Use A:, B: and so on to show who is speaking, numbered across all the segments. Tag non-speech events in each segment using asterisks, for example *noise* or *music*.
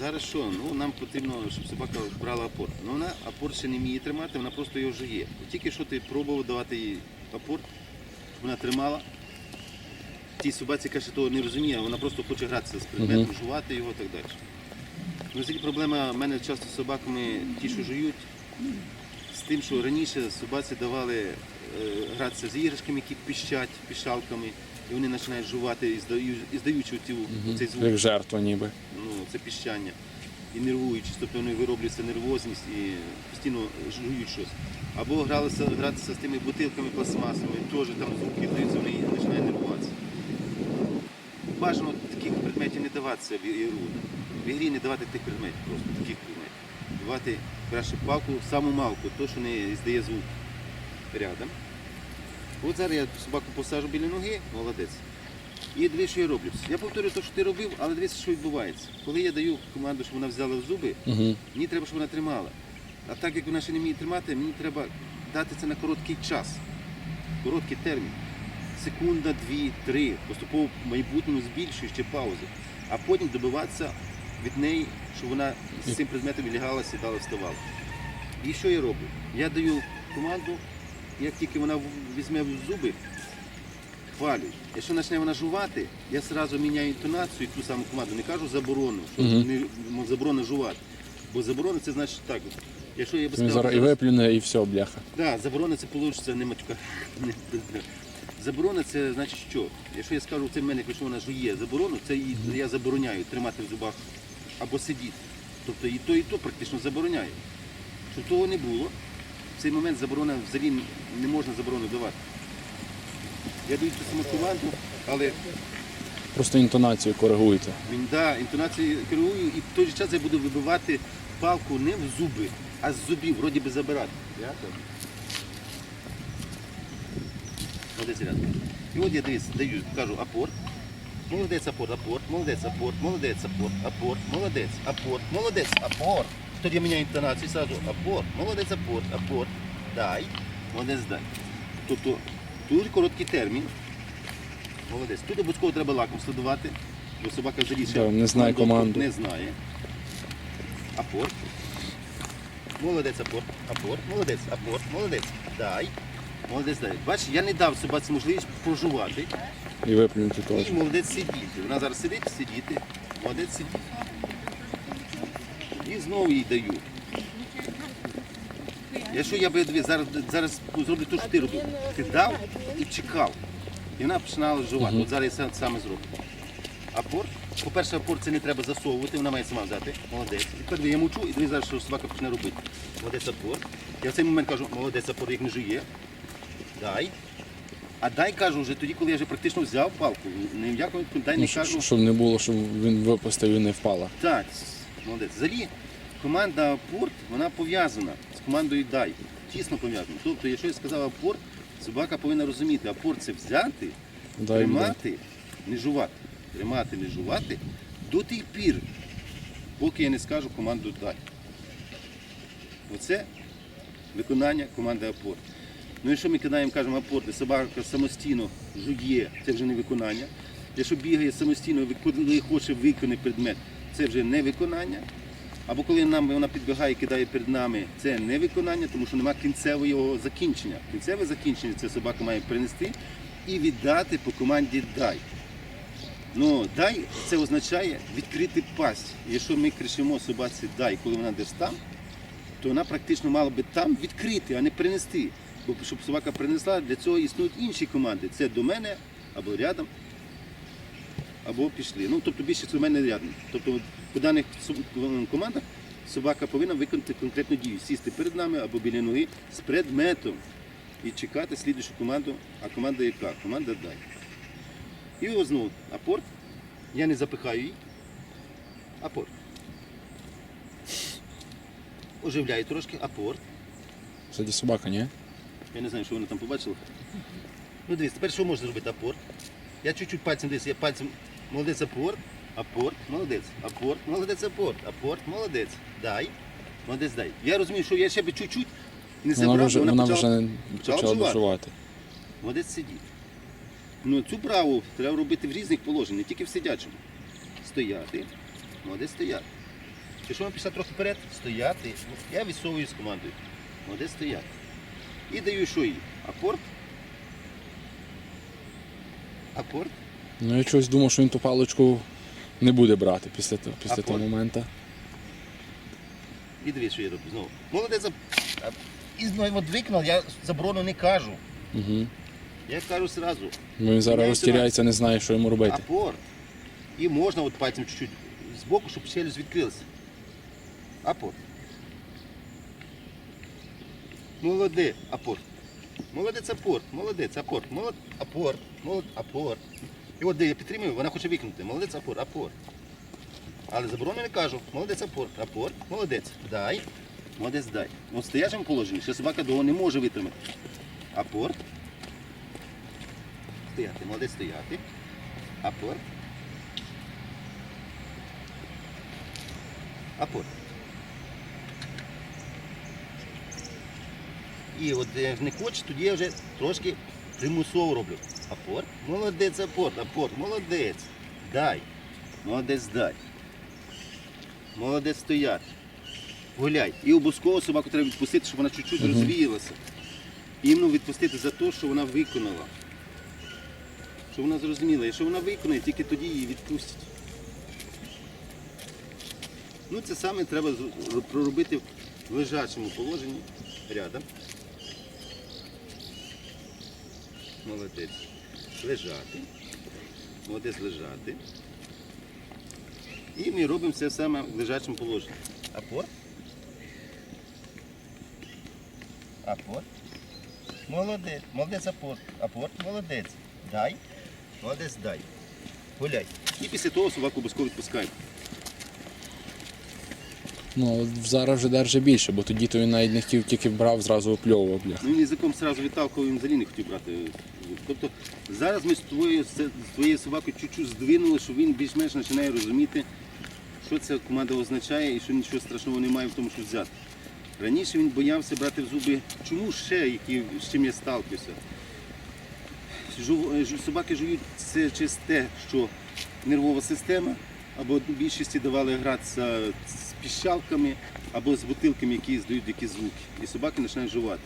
A: Зараз що? Ну нам потрібно, щоб собака брала апорт. Ну вона апорт ще не вміє тримати, вона просто його жує. Тільки що ти пробував давати їй апорт, щоб вона тримала. Тій собаці каже, того не розуміє, вона просто хоче гратися з предметом, жувати його і так далі. Ну, тільки проблема в мене часто з собаками, ті, що жують, з тим, що раніше собаці давали е, гратися з іграшками, які піщать, піщалками, і вони починають жувати і здають, і здаючи ті, цей звук
B: Як жертва ніби.
A: ну, це піщання. І нервуючись, тобто вони вироблюється нервозність і постійно жують щось. Або гралися, гратися з тими бутилками пластмасовими, теж там звуки здаються, вони починають нервуватися. Бажано таких предметів не даватися в ігру. В ігрі не давати тих предметів, просто таких предметів. Давати краще палку, саму малку, то, що не здає звук рядом. От зараз я собаку посажу біля ноги, молодець. І дивись, що я роблю. Я повторюю те, що ти робив, але дивись, що відбувається. Коли я даю команду, щоб вона взяла в зуби,
B: Угу.
A: мені треба, щоб вона тримала. А так як вона ще не вміє тримати, мені треба дати це на короткий час, короткий термін. Секунда, дві, три. Поступово в майбутньому збільшуючи паузи. А потім добиватися від неї, щоб вона з цим предметом лягала, сідала, вставала. І що я роблю? Я даю команду, як тільки вона візьме в зуби, хвалюю. Якщо почне вона жувати, я одразу міняю інтонацію і ту саму команду. Не кажу заборону, що
B: Мгм.
A: не м, заборона жувати. Бо заборона це значить так. Якщо я би
B: Він
A: сказав,
B: зараз і виплюне, і все, бляха.
A: Да, заборона це вийде не матюка. Заборона це значить що? Якщо я скажу це мене, якщо вона жує заборону, це їй я забороняю тримати в зубах або сидіти. Тобто і то, і то практично забороняю. Щоб того не було, в цей момент заборона взагалі не можна заборону давати. Я даю цю саму команду, але
B: Просто інтонацію коригуйте.
A: він да, інтонацію керую і в той же час я буду вибивати палку не в зуби, а з зубів, вроді би забирати. Молодець рядом. І от я дивись, даю, кажу апорт. Молодець апорт, апорт, молодець апорт, молодець апорт, апорт, молодець, апорт, молодець, апорт. Тоді я міняю інтонацію і сразу апорт, молодець апорт, апорт, дай, молодець дай. Тобто дуже короткий термін. Молодець. Тут обов'язково треба лаком слідувати, бо собака ще
B: Да, не знає команду.
A: Не знає. Апорт. Молодець апорт, апорт, молодець, апорт, молодець. Дай. Молодець дай. Бачиш, я не дав собаці можливість прожувати.
B: І виплюнути теж.
A: І молодець сидіти. Вона зараз сидить, сидіти. Молодець сидіти. І знову їй даю. Якщо я би зараз, зараз зроблю те, що ти робив. Ти дав і чекав. І вона починала жувати. От зараз я саме зроблю. Апорт. По-перше, апорт це не треба засовувати, вона має сама взяти. Молодець. І тепер я мовчу і дивись зараз, що собака почне робити. Молодець апорт. Я в цей момент кажу, молодець апорт, як не жує. Дай. А дай кажу вже тоді, коли я вже практично взяв палку. Ні в дай
B: Ну,
A: не
B: щоб,
A: кажу.
B: щоб не було, щоб він випустив і не впала.
A: Так, молодець. Взагалі, команда апорт, вона пов'язана з командою дай. Тісно пов'язана. Тобто, якщо я сказав апорт, собака повинна розуміти, апорт це взяти,
B: Дай,
A: тримати, не жувати. Тримати, не жувати до тих пір, поки я не скажу команду дай. Оце виконання команди апорт. Ну, якщо ми кидаємо, кажемо апорт, і собака самостійно жує, це вже не виконання. Якщо бігає самостійно, коли хоче виконати предмет, це вже не виконання. Або коли нам вона підбігає і кидає перед нами, це не виконання, тому що немає кінцевого закінчення. Кінцеве закінчення це собака має принести і віддати по команді дай. Ну, дай це означає відкрити пасть. Якщо ми кричимо собаці дай, коли вона десь там, то вона практично мала би там відкрити, а не принести. Бо щоб собака принесла, для цього існують інші команди. Це до мене або рядом, або пішли. Ну, тобто більше це до мене рядом. Тобто по даних командах собака повинна виконати конкретну дію, сісти перед нами або біля ноги з предметом і чекати слідуючу команду. А команда яка? Команда дай. І ось знову апорт. Я не запихаю її. Апорт. Оживляю трошки, апорт.
B: Кстати, собака, ні?
A: Я не знаю, що вона там побачила. Ну дивись, тепер що можна зробити? Апорт. Я чуть-чуть пальцем дивись, я пальцем молодець апорт, апорт, молодець, апорт, молодець, апорт, апорт, молодець. Дай. Молодець дай. Я розумію, що я ще би чуть-чуть не забрав,
B: Вона вже,
A: вона,
B: вона
A: почала...
B: вже
A: почала
B: почала.
A: Молодець сидіть. Ну цю праву треба робити в різних положеннях, не тільки в сидячому. Стояти. Молодець стояти. Якщо вона пішла трохи вперед, стояти. Я відсовую з командою. Молодець стояти. І даю що їй? Апорт. Апорт.
B: Ну я чогось думав, що він ту паличку не буде брати після, після
A: А
B: того моменту.
A: І дивись, що я роблю знову. Молодець. ап- ап- І знову виконав, я заборону не кажу.
B: Угу.
A: Я кажу зразу.
B: Бо він зараз розтіряється, не знає, що йому робити.
A: Апорт. І можна от пальцем чуть-чуть збоку, щоб челюсть відкрилася. Апорт. Молодець, апорт. Молодець апорт, молодець, апорт, молод... апорт, молод... апорт. І от де я підтримую, вона хоче викнути. Молодець, апорт, апорт. Але заборону не кажу. Молодець, апорт, апорт, молодець. Дай. Молодець, дай. Ну, в стоячому положенні, ще собака довго не може витримати. Апорт. Стояти, молодець стояти. Апорт. Апорт. І от де не хоче, тоді я вже трошки примусово роблю. Апорт. Молодець, апорт, апорт, молодець. Дай. Молодець, дай. Молодець стояти. Гуляй. І обов'язково собаку треба відпустити, щоб вона чуть-чуть розвіялася. Іменно відпустити за те, що вона виконала. Щоб вона зрозуміла, якщо вона виконає, тільки тоді її відпустять. Ну, це саме треба проробити в лежачому положенні рядом. Молодець. Лежати. Молодець лежати. І ми робимо все саме в лежачому положенні. Апорт. Апорт. Молодець. Молодець апорт. Апорт. Молодець. Дай. Молодець дай. Гуляй. І після того собаку обов'язково відпускаємо.
B: Ну, зараз вже держить більше, бо тоді то навіть не хотів, тільки брав, зразу опльовував, бля.
A: Ну він язиком одразу відталкував, він взагалі не хотів брати. Тобто зараз ми з твоєю, з твоєю собакою чуть-чуть здвинули, що він більш-менш починає розуміти, що ця команда означає і що нічого страшного немає в тому, що взяти. Раніше він боявся брати в зуби, чому ще, які, з чим я сталкився. Е, жу- Собаки жують це через те, що нервова система, або в більшості давали гратися з піщалками, або з бутилками, які здають якісь звуки. І собаки починають жувати.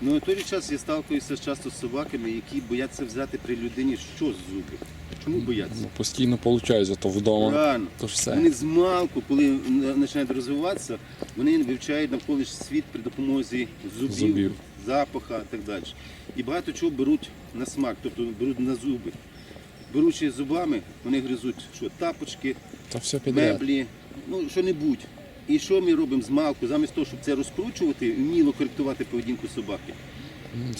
A: Ну, в той же час я сталкуюся часто з собаками, які бояться взяти при людині що з зуби. Чому бояться?
B: Ну, Постійно виходить, зато вдома.
A: Рано.
B: То ж все.
A: Вони з малку, коли починають розвиватися, вони вивчають навколишній світ при допомозі зубів,
B: Зубів.
A: запаха і так далі. І багато чого беруть на смак, тобто беруть на зуби. Беручи зубами, вони гризуть що, тапочки,
B: Та все підряд.
A: меблі, ну що-небудь. І що ми робимо з малку, замість того, щоб це розкручувати, вміло коректувати поведінку собаки.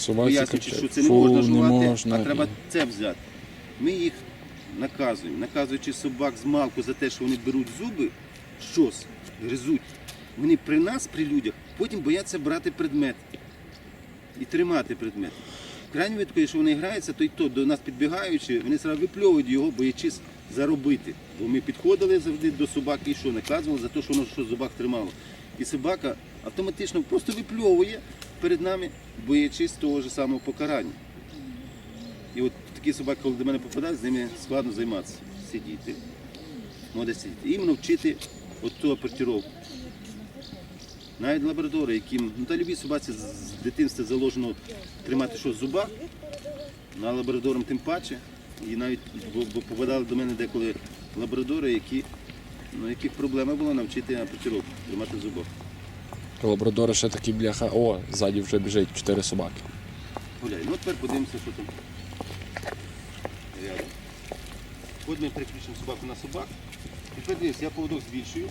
A: Пояснюючи, що це не
B: «Фу,
A: можна
B: не
A: жувати,
B: можна».
A: а треба це взяти. Ми їх наказуємо, наказуючи собак з малку за те, що вони беруть зуби, щось, гризуть. Вони при нас, при людях, потім бояться брати предмет і тримати предмет. В крайньому випадку, якщо вони граються, то й то до нас підбігаючи, вони зразу випльовують його, боячись заробити. Бо ми підходили завжди до собаки і що, наказували за те, що воно що зубах тримало. І собака автоматично просто випльовує перед нами, боячись того ж самого покарання. І от такі собаки, коли до мене попадають, з ними складно займатися. Сидіти. Може сидіти. Іменно вчити от ту апортировку. Навіть лабрадори, яким, ну та любій собаці з- дитинства заложено тримати щось в зубах, ну, а лабрадорам тим паче. І навіть бо, попадали до мене деколи лабрадори, які, ну, яких проблема була навчити апортировку, тримати в зубах.
B: Лабрадори ще такі бляха. О, ззаді вже біжить чотири собаки.
A: Гуляй. Ну тепер подивимося, що там. Рядом. От ми переключимо собаку на собак. Тепер дивись, я поводок збільшую.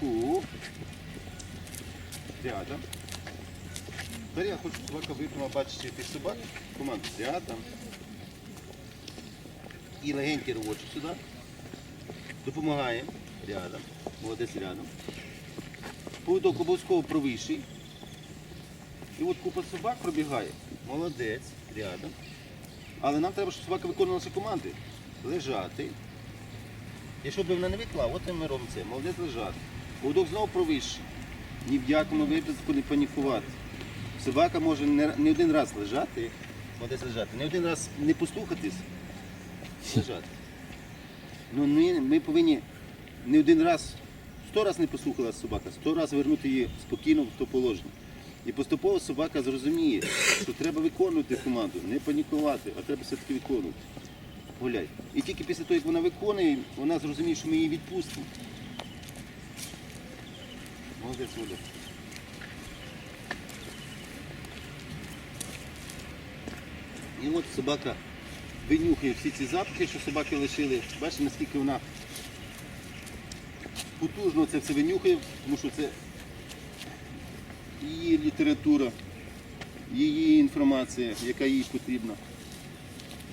A: Фу. Рядом. Тепер я хочу, собака випряма бачити тих собак. Команду рядом. І легенький ровочок сюди. Допомагаємо. Рядом. Молодець рядом. Поводок обов'язково провищий. І от купа собак пробігає. Молодець, рядом. Але нам треба, щоб собака виконувала наші команди. Лежати. Якщо б вона не виклала, от ми робимо це. Молодець лежати. Поводок знову провищий. Ні в якому випадку не панікувати. Собака може не, не один раз лежати, молодець лежати, не один раз не послухатись, лежати. Ну, ми, ми повинні не один раз Сто раз не послухала собака, сто раз вернути її спокійно в то положення. І поступово собака зрозуміє, що треба виконувати команду, не панікувати, а треба все-таки виконувати. Гуляй. І тільки після того, як вона виконує, вона зрозуміє, що ми її відпустимо. Молодець, Оля. І от собака винюхує всі ці запахи, що собаки лишили. Бачите, наскільки вона потужно це все винюхає, тому що це її література, її інформація, яка їй потрібна.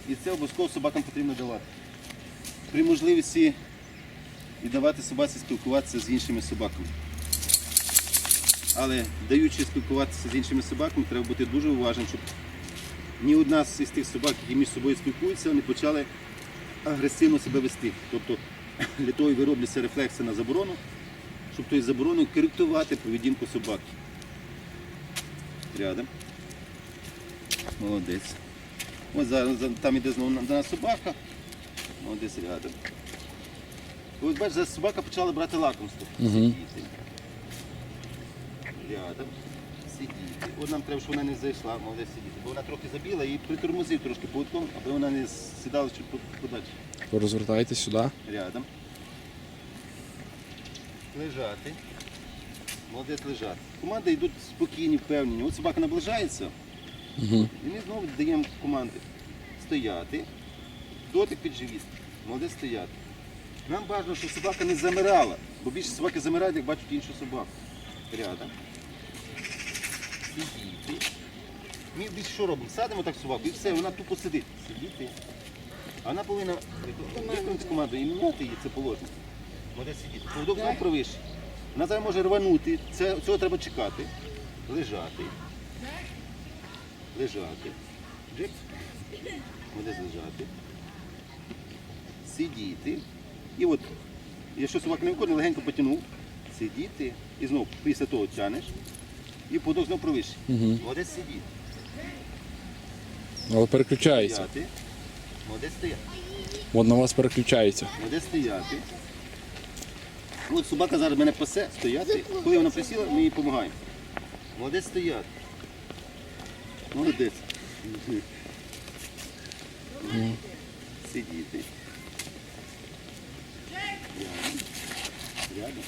A: І це обов'язково собакам потрібно давати. При можливості і давати собаці спілкуватися з іншими собаками. Але даючи спілкуватися з іншими собаками, треба бути дуже уважним, щоб ні одна з тих собак, які між собою спілкуються, не почали агресивно себе вести. Тобто *clears throat* для того і виробляться рефлекси на заборону, щоб тою забороною коректувати поведінку собаки. Рядом. Молодець. Ось зараз там іде знову на- собака. Молодець рядом. Ось бачиш, зараз собака почала брати лакомство.
B: Мгм.
A: Рядом. Сидіти. От нам треба, щоб вона не зайшла, молодець сидіти. Бо вона трохи забіла і притормозив трошки поводком, аби вона не сідала чуть подальше.
B: Ви розвертаєтесь сюди.
A: Рядом. Лежати. Молодець лежати. Команди йдуть спокійні, впевнені. От собака наближається,
B: Угу.
A: і ми знову даємо команди. Стояти. Дотик під живіт. Молодець стояти. Нам бажано, щоб собака не замирала, бо більше собаки замирають, як бачать іншу собаку. Рядом. Сидіти. Ми більше що робимо? Садимо так собаку і все, вона тупо сидить. Сидіти. А вона повинна виконати команду і міняти її це положення. Може сидіти. Поводок знову провище. Вона зараз може рванути, це, цього треба чекати. Лежати. Лежати. Буде лежати. Сидіти. І от, якщо собака не виконує, легенько потягнув. Сидіти. І знову після того тянеш. І подок знову провище.
B: Угу.
A: Молодець сидіти.
B: Але переключається.
A: Стояти. Молодець стояти.
B: От на вас переключається.
A: Де стояти. От собака зараз мене пасе, стояти. Коли вона присіла, ми їй допомагаємо. Молодець стояти. Молодець. Сидіти. Рядом. Рядом.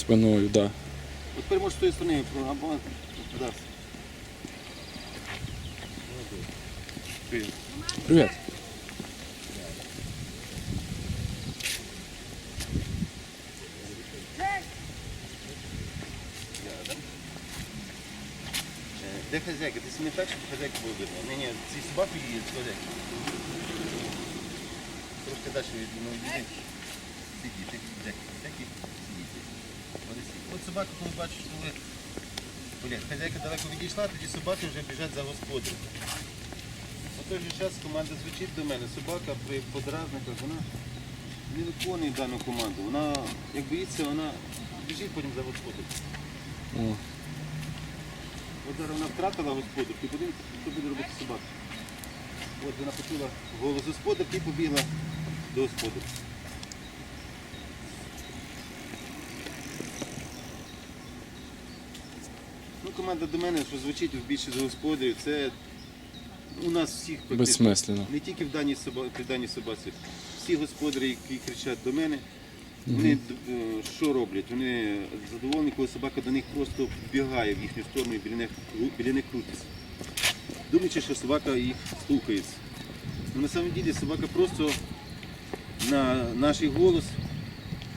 B: Спиною, так. Да.
A: От тепер може з тої сторони або туди. Молодець.
B: Привіт.
A: Е, Де хазяйка? Ти саме так, щоб хазяйка було видно? Ні, ні, ці собаки її хазяйка. Трошки далі від ну, відійди. Сидіти, хазяйки, хазяйки, сидіти. Вони сидять. От собака, коли бачиш, коли Блін, хазяйка далеко відійшла, тоді собаки вже біжать за господарем. У той же час команда звучить до мене. Собака при подразниках, вона не виконує дану команду. Вона, як боїться, вона біжить потім за господарем.
B: О.
A: От зараз вона втратила господарку, і подивіться, що буде робити собака. От вона почула голос господарки і побігла до господарки. Команда до мене, що звучить більше за господарів, це у нас всіх.
B: Безсмислено.
A: Не тільки в даній собаці, в даній собаці. Всі господарі, які кричать до мене, вони е, що роблять? Вони задоволені, коли собака до них просто бігає в їхню сторону і біля них, кру- біля них крутиться. Думаючи, що собака їх стукається. Ну, на самом деле собака просто на наш голос,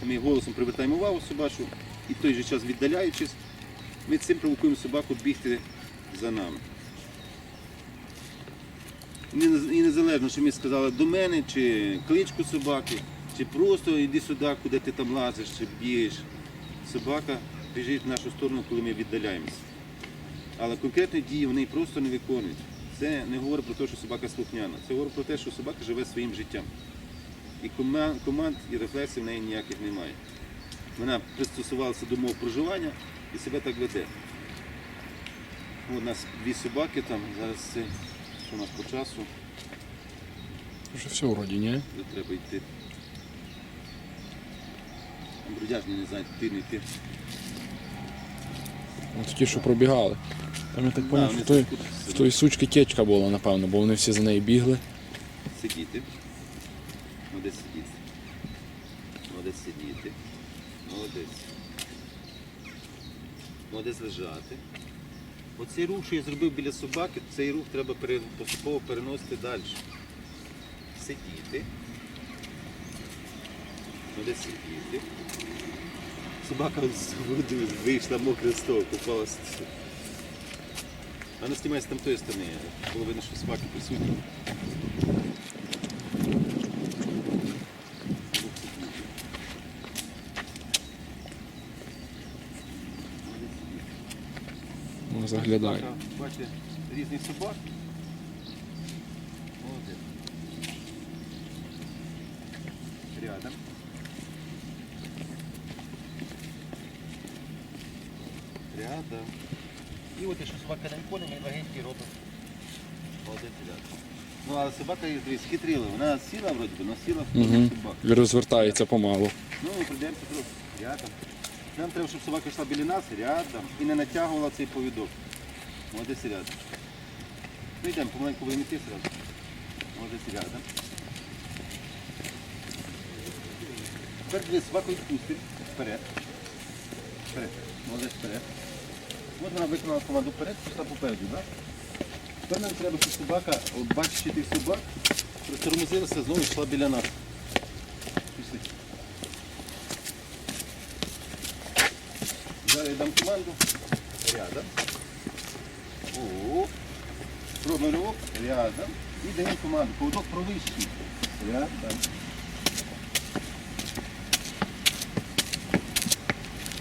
A: ми голосом привертаємо увагу собачу і в той же час віддаляючись, ми цим провокуємо собаку бігти за нами. І незалежно, що ми сказали до мене, чи кличку собаки, чи просто йди сюди, куди ти там лазиш, чи б'єш. Собака біжить в нашу сторону, коли ми віддаляємося. Але конкретні дії вони просто не виконують. Це не говорить про те, що собака слухняна. Це говорить про те, що собака живе своїм життям. І команд і рефлексів в неї ніяких немає. Вона пристосувалася до мов проживання і себе так веде. У нас дві собаки там, зараз це що у нас по часу.
B: Вже все вроді, ні?
A: Тут треба йти. Бродяжні не знають, йти, не йти.
B: От ті, що пробігали. Там я так
A: Да, вони
B: в той,
A: тут
B: в той сучки течка була, напевно, бо вони всі за нею бігли.
A: Сидіти. Молодець сидіти. Молодець сидіти. Молодець. Молодець лежати. Оцей рух, що я зробив біля собаки, цей рух треба поступово переносити далі. Сидіти. Молодець сидіти. Собака з води вийшла мокре з того, попалась. А не знімається там тої сторони. Було видно, що собаки присутні. Собака, Бачите, різних собак. Молодець. Рядом. Рядом. І от якщо собака на віконі, ми легенький робимо. Молодець рядом. Ну, а собака є дивись, хитрила. Вона сіла вроді але сіла в
B: Угу.
A: собаку.
B: Розвертається помалу.
A: Ну, ми прийдемося трохи. Рядом. Нам треба, щоб собака йшла біля нас, рядом, і не натягувала цей повідок. Молодець рядом. Ну йдемо, помаленьку будемо йти сразу. Молодець рядом. Тепер дивись, собаку відпустимо. Вперед. Вперед. Молодець вперед. От вона виконала команду вперед, пішла попереду, так? Тепер нам треба, щоб собака, от бачачи тих собак, притормозилася, знову йшла біля нас. Пішли. Я дам команду. Рядом. О, Пробуємо ривок. Рядом. І даємо команду. Поводок провищий. Рядом.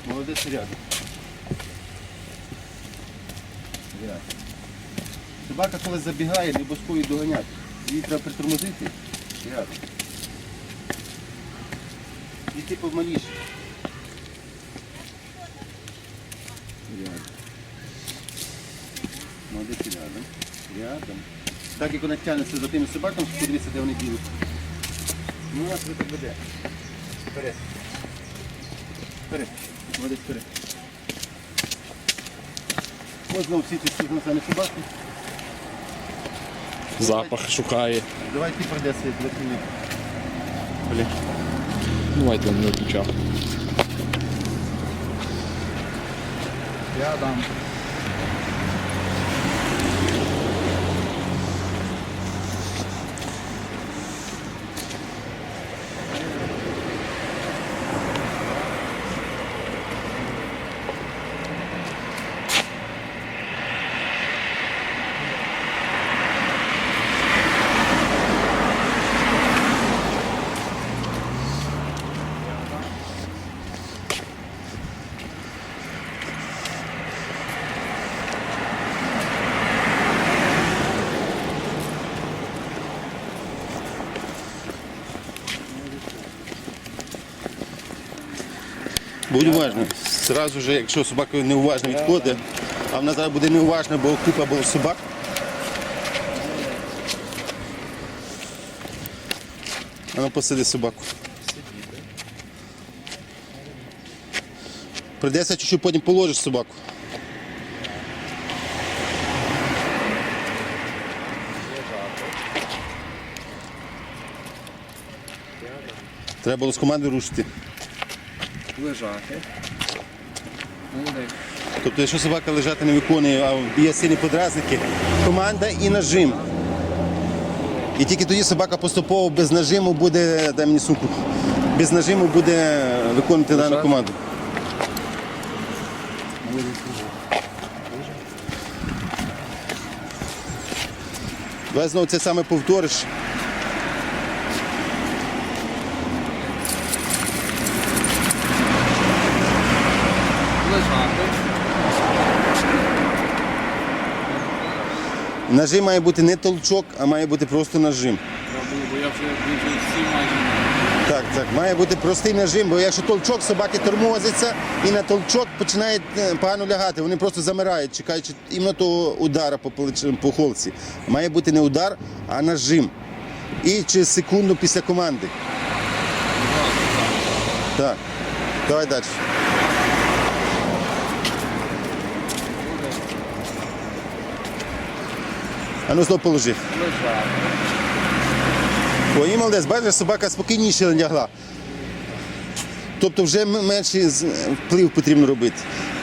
A: Молодець рядом. Рядом. Собака, коли забігає, не її доганяти. Її треба притормозити. Рядом. Йти повмаліше. Рядом. Молодець рядом. Рядом. Так як вона тягнеться за тими собаками, щоб подивитися, де вони бігуть. Ну, нас ви так веде. Вперед. Вперед. Молодець вперед. Ось знову всі ці на самі собаки.
B: Запах шукає.
A: Давай ти пройдешся, я тебе зніму.
B: Блін. Давайте не виключав.
C: Я дам.
A: Будь уважним. Зразу же, якщо собака неуважно відходить, а вона зараз буде неуважна, бо купа було собак. А ну посади собаку. Придеться чуть-чуть потім положиш собаку. Треба було з команди рушити.
C: Лежати.
A: Тобто, якщо собака лежати не виконує, а є сильні подразники, команда і нажим. І тільки тоді собака поступово без нажиму буде, дай мені сумку, без нажиму буде виконувати дану команду. Давай знову це саме повториш.
C: Лежати.
A: Нажим має бути не толчок, а має бути просто нажим. Так, так, має бути простий нажим, бо якщо толчок, собаки тормозяться і на толчок починають е, погано лягати. Вони просто замирають, чекаючи іменно того удара по, по холці. Має бути не удар, а нажим. і через секунду після команди. Так. Давай далі. А ну знов положи. О, і молодець, бачиш, собака спокійніше лягла. Тобто вже менший вплив потрібно робити.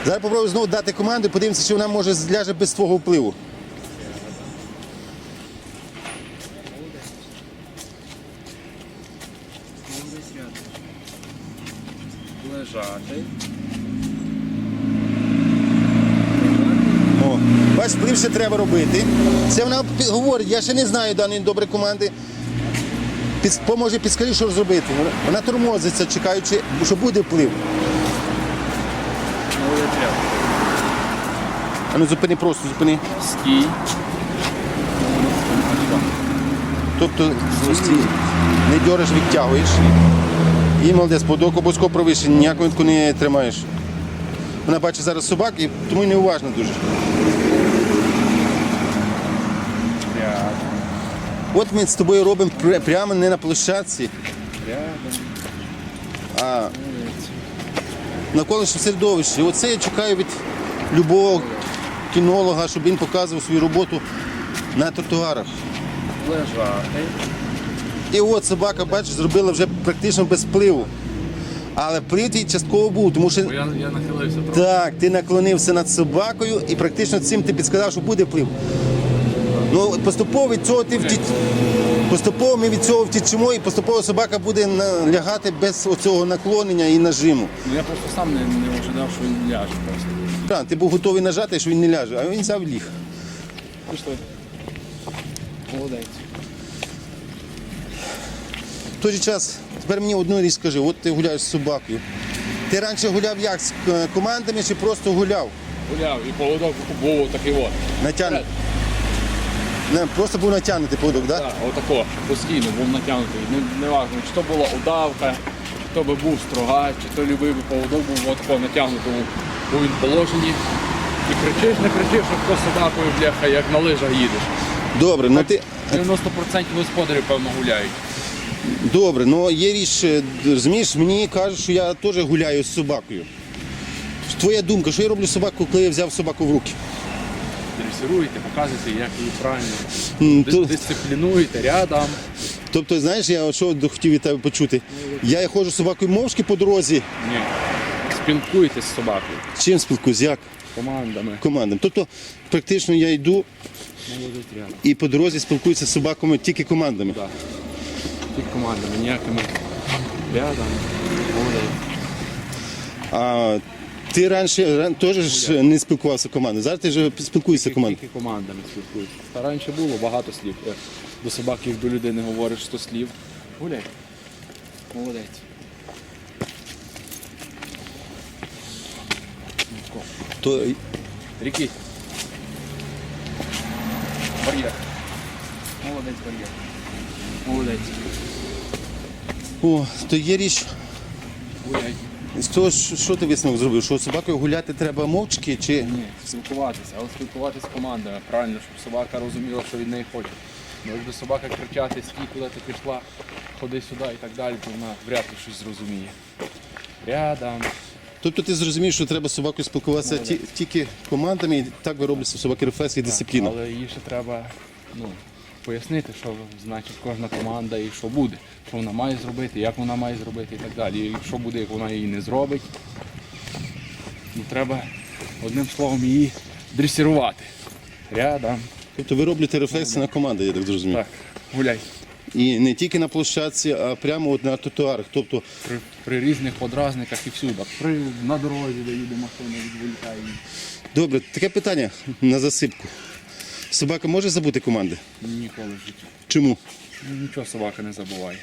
A: Зараз попробую знову дати команду і подивимося, чи вона може зляже без твого впливу.
C: Лежати.
A: Бачиш, вплив ще треба робити. Це вона говорить, я ще не знаю даної доброї команди. Поможе, підскажи, що зробити. Вона, тормозиться, чекаючи, що буде вплив. А ну зупини просто, зупини.
C: Стій.
A: Тобто стій, не дьориш, відтягуєш. І молодець, подок обов'язково провищений, ніяку не тримаєш. Вона бачить зараз собак і тому й неуважна дуже.
C: Рядом.
A: От ми з тобою робимо пр- прямо не на площадці, а
C: Молодець.
A: навколишнє середовище. Оце я чекаю від любого кінолога, щоб він показував свою роботу на тротуарах.
C: Лежати.
A: І от собака, бачиш, зробила вже практично без впливу. Але твій частково був, тому що
C: Бо я, я нахилився трохи.
A: Так, ти наклонився над собакою і практично цим ти підсказав, що буде вплив. Ну, поступово від цього ти втіч... Поступово ми від цього втічимо і поступово собака буде лягати без оцього наклонення і нажиму.
C: Ну я просто сам не, не ожидав, що він ляже просто.
A: Так, ти був готовий нажати, що він не ляже, а він взяв ліг.
C: Пішли. Молодець.
A: В той же час, тепер мені одну річ скажи, от ти гуляєш з собакою. Ти раніше гуляв як з е, командами чи просто гуляв?
C: Гуляв і поводок був такий от.
A: Натягнутий. Не, просто був натягнутий поводок, так? Да?
C: Так, отако, постійно був натягнутий. Не, не важливо, чи то була удавка, чи то би був строгач, чи то любий би поводок був отако натягнутий, був він в положенні. І кричиш, не кричиш, а хто собакою бляха, як на лижах їдеш.
A: Добре, ну ти.
C: 90% господарів, певно, гуляють.
A: Добре, ну є річ, е, розумієш, мені кажуть, що я теж гуляю з собакою. Твоя думка, що я роблю з собакою, коли я взяв собаку в руки?
C: Дресируєте, показуєте, як її правильно.
A: М,
C: Дис-
A: то-
C: Дисциплінуєте рядом.
A: Тобто, знаєш, я от що хотів від тебе почути. Я ходжу з собакою мовчки по дорозі,
C: Ні. Спілкуєтесь з собакою,
A: чим спілкуюсь, як
C: командами.
A: командам. Тобто, практично я йду
C: Молодець рядом.
A: і по дорозі спілкуюся з собаками тільки командами.
C: Так. Тільки командами, ніякими рядом. Молодець.
A: А ти раніше теж не спілкувався командою. Зараз ти вже спілкуєшся командою.
C: Тільки командами спілкуються. Та раніше було багато слів. Е, До собаки, як до людини говориш 100 слів. Гуляй. Молодець.
A: То
C: Ріки. Бар'єр. Молодець бар'єр. Молодець.
A: О, то є річ.
C: Гуляй.
A: З того, що що ти висновок зробив? Що з собакою гуляти треба мовчки чи.
C: Ні, спілкуватися, але спілкуватися з командою. Правильно, щоб собака розуміла, що від неї хоче. Якби собака кричати, стій, куди ти пішла, ходи сюди і так далі, то вона вряд ли щось зрозуміє. Рядом.
A: Тобто ти зрозумів, що треба з собакою спілкуватися ті- тільки командами, і так виробляться собаки рефлекс і дисципліна.
C: Але їй ще треба ну, пояснити, що значить кожна команда і що буде, що вона має зробити, як вона має зробити і так далі. І що буде, як вона її не зробить. Ну, треба одним словом її дресірувати. Рядом.
A: Тобто ви робите рефлекси на команди, я так зрозумів.
C: Так, гуляй.
A: І не тільки на площадці, а прямо от на тротуарах. Тобто,
C: При, при різних подразниках і всюди. При, на дорозі, де їде машина, відволікає
A: добре, таке питання на засипку. Собака може забути команди?
C: Ніколи в житті.
A: Чому?
C: Ну, Нічого собака не забуває.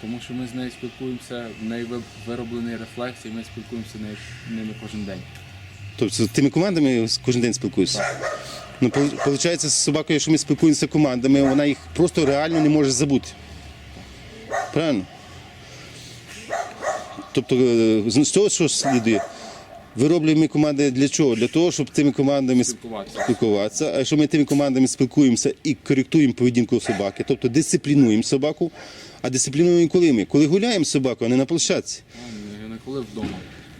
C: Тому що ми з нею спілкуємося, в неї вироблений рефлекс, і ми спілкуємося нею- ними кожен день.
A: Тобто з тими командами кожен день спілкуєшся? Ну, виходить, з собакою, якщо ми спілкуємося командами, вона їх просто реально не може забути. Правильно? Тобто, е, з з цього що слідує? Вироблюємо ми команди для чого? Для того, щоб тими командами
D: Спілкуватися.
A: спілкуватися. А якщо ми тими командами спілкуємося і коректуємо поведінку собаки, тобто дисциплінуємо собаку. А дисциплінуємо коли ми? Коли гуляємо з собакою, а не на площадці.
D: Я не коли вдома.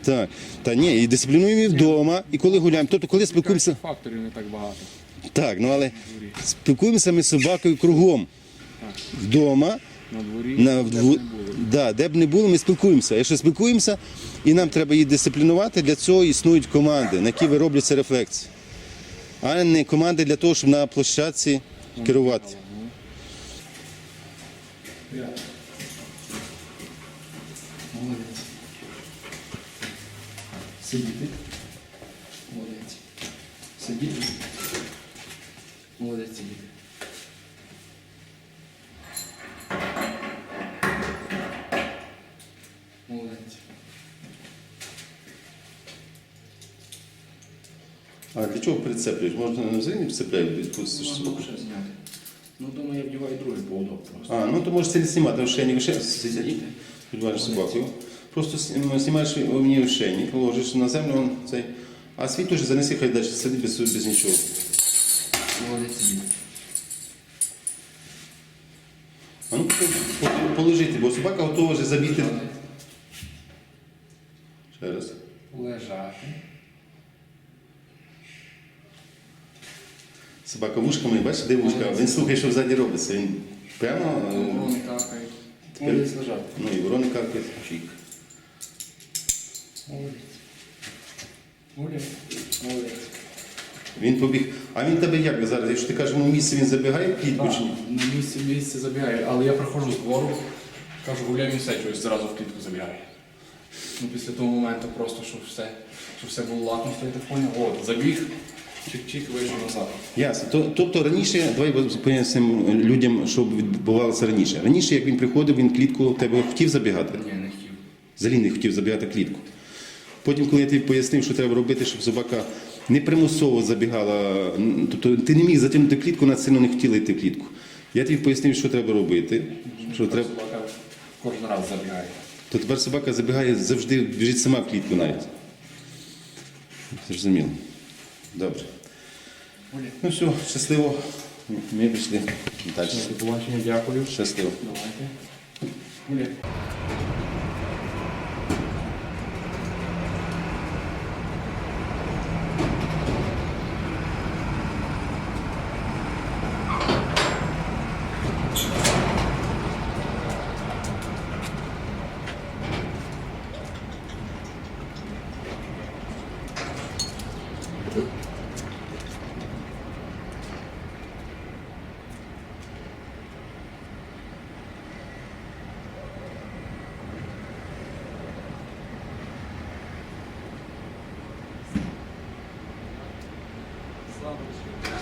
A: Так. Та ні, і дисциплінуємо і вдома, і коли гуляємо. Тобто, коли спілкуємося.
D: Факторів не так багато.
A: Так, ну але спілкуємося ми з собакою кругом. Вдома,
D: На дворі,
A: на,
D: де б не було.
A: да, де б не було, ми спілкуємося. Якщо спілкуємося, і нам треба її дисциплінувати, для цього існують команди, на які виробляться рефлекси. А не команди для того, щоб на площадці керувати.
C: Молодець. Сидіти. Молодець. Сидіти. Молодець сидіти.
A: А для чого прицеплюєш? Можна на не прицепляти, відпустиш собаку.
C: ще зняти. Ну, думаю, я вдягаю другий поводок просто.
A: А, ну то можеш це не знімати, ще сидять. Підважиш собаку. Просто сні- знімаєш у мені ошейник, ложиш на землю, он цей. А свій теж занеси, хай далі сидить без, без нічого. А ну по- по- положити, бо собака готова вже забігти. Ще раз.
C: Лежати.
A: Собака вушками, бачиш, де вушка? Він слухає, що взаді робиться. Він прямо. е,
C: Ворони какають.
A: Ну і ворони каркають. Чик.
C: Молодець. Молодець. Молодець.
A: Він побіг. А він тебе як зараз? Якщо ти кажеш, в місці він забігає в клітку чи ні?
C: На місці місце забігає, але я приходжу з двору, кажу, гуляй все, чогось зразу в клітку забігає. Ну, після того моменту просто, щоб все, щоб все було лаком стояти в фоні. От, забіг, чик-чик, вийшов.
A: Ясно. Тобто раніше, давай пояснимо людям, що відбувалося раніше. Раніше, як він приходив, він клітку тебе хотів забігати.
C: Ні, не хотів.
A: Взагалі не хотів забігати клітку. Потім, коли я тобі пояснив, що треба робити, щоб собака не примусово забігала, тобто ти не міг затягнути клітку, вона сильно не хотіла йти в клітку. Я тобі пояснив, що треба робити. Що треба,
C: Собака кожен раз забігає.
A: то тепер собака забігає завжди, біжить сама в клітку навіть. Зрозуміло. Добре. Ну все, щасливо. Ми пішли далі.
C: До побачення, дякую.
A: Щасливо.
C: Давайте. 上的情况。